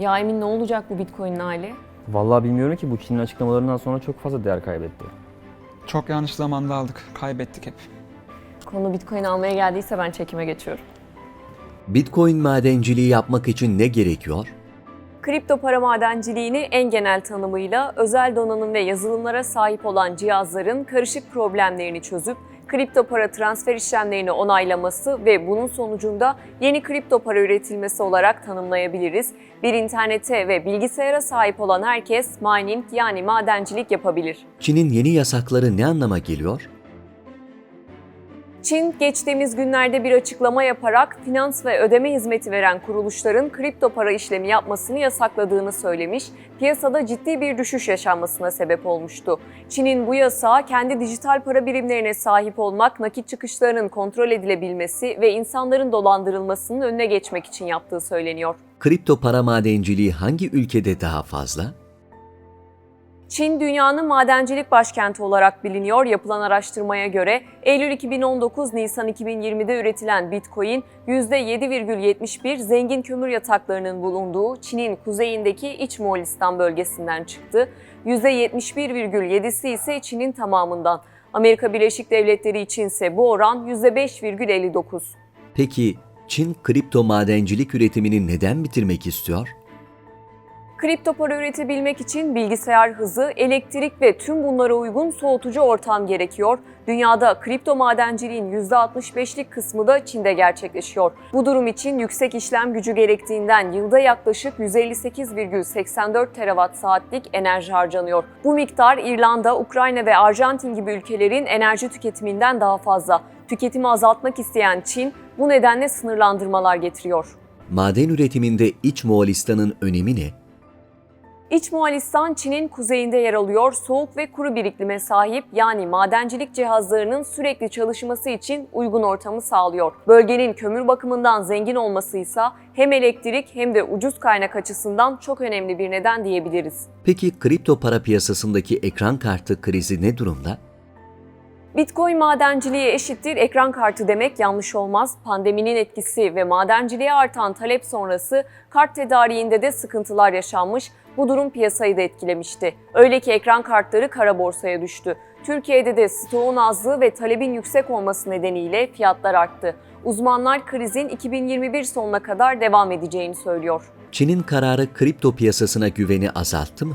Ya Emin ne olacak bu Bitcoin'in hali? Vallahi bilmiyorum ki bu Çin'in açıklamalarından sonra çok fazla değer kaybetti. Çok yanlış zamanda aldık. Kaybettik hep. Konu Bitcoin almaya geldiyse ben çekime geçiyorum. Bitcoin madenciliği yapmak için ne gerekiyor? Kripto para madenciliğini en genel tanımıyla özel donanım ve yazılımlara sahip olan cihazların karışık problemlerini çözüp kripto para transfer işlemlerini onaylaması ve bunun sonucunda yeni kripto para üretilmesi olarak tanımlayabiliriz. Bir internete ve bilgisayara sahip olan herkes mining yani madencilik yapabilir. Çin'in yeni yasakları ne anlama geliyor? Çin geçtiğimiz günlerde bir açıklama yaparak finans ve ödeme hizmeti veren kuruluşların kripto para işlemi yapmasını yasakladığını söylemiş, piyasada ciddi bir düşüş yaşanmasına sebep olmuştu. Çin'in bu yasağı kendi dijital para birimlerine sahip olmak, nakit çıkışlarının kontrol edilebilmesi ve insanların dolandırılmasının önüne geçmek için yaptığı söyleniyor. Kripto para madenciliği hangi ülkede daha fazla? Çin dünyanın madencilik başkenti olarak biliniyor. Yapılan araştırmaya göre Eylül 2019 Nisan 2020'de üretilen Bitcoin %7,71 zengin kömür yataklarının bulunduğu Çin'in kuzeyindeki İç Moğolistan bölgesinden çıktı. %71,7'si ise Çin'in tamamından. Amerika Birleşik Devletleri için ise bu oran %5,59. Peki Çin kripto madencilik üretimini neden bitirmek istiyor? Kripto para üretebilmek için bilgisayar hızı, elektrik ve tüm bunlara uygun soğutucu ortam gerekiyor. Dünyada kripto madenciliğin %65'lik kısmı da Çin'de gerçekleşiyor. Bu durum için yüksek işlem gücü gerektiğinden yılda yaklaşık 158,84 terawatt saatlik enerji harcanıyor. Bu miktar İrlanda, Ukrayna ve Arjantin gibi ülkelerin enerji tüketiminden daha fazla. Tüketimi azaltmak isteyen Çin bu nedenle sınırlandırmalar getiriyor. Maden üretiminde İç Moğolistan'ın önemi ne? İç Moğolistan Çin'in kuzeyinde yer alıyor. Soğuk ve kuru bir iklime sahip yani madencilik cihazlarının sürekli çalışması için uygun ortamı sağlıyor. Bölgenin kömür bakımından zengin olması ise hem elektrik hem de ucuz kaynak açısından çok önemli bir neden diyebiliriz. Peki kripto para piyasasındaki ekran kartı krizi ne durumda? Bitcoin madenciliği eşittir ekran kartı demek yanlış olmaz. Pandeminin etkisi ve madenciliğe artan talep sonrası kart tedariğinde de sıkıntılar yaşanmış. Bu durum piyasayı da etkilemişti. Öyle ki ekran kartları kara borsaya düştü. Türkiye'de de stoğun azlığı ve talebin yüksek olması nedeniyle fiyatlar arttı. Uzmanlar krizin 2021 sonuna kadar devam edeceğini söylüyor. Çin'in kararı kripto piyasasına güveni azalttı mı?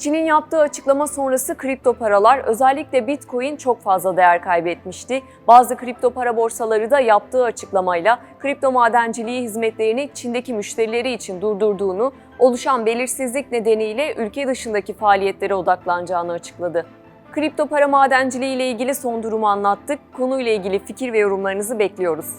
Çin'in yaptığı açıklama sonrası kripto paralar özellikle Bitcoin çok fazla değer kaybetmişti. Bazı kripto para borsaları da yaptığı açıklamayla kripto madenciliği hizmetlerini Çin'deki müşterileri için durdurduğunu, oluşan belirsizlik nedeniyle ülke dışındaki faaliyetlere odaklanacağını açıkladı. Kripto para madenciliği ile ilgili son durumu anlattık. Konuyla ilgili fikir ve yorumlarınızı bekliyoruz.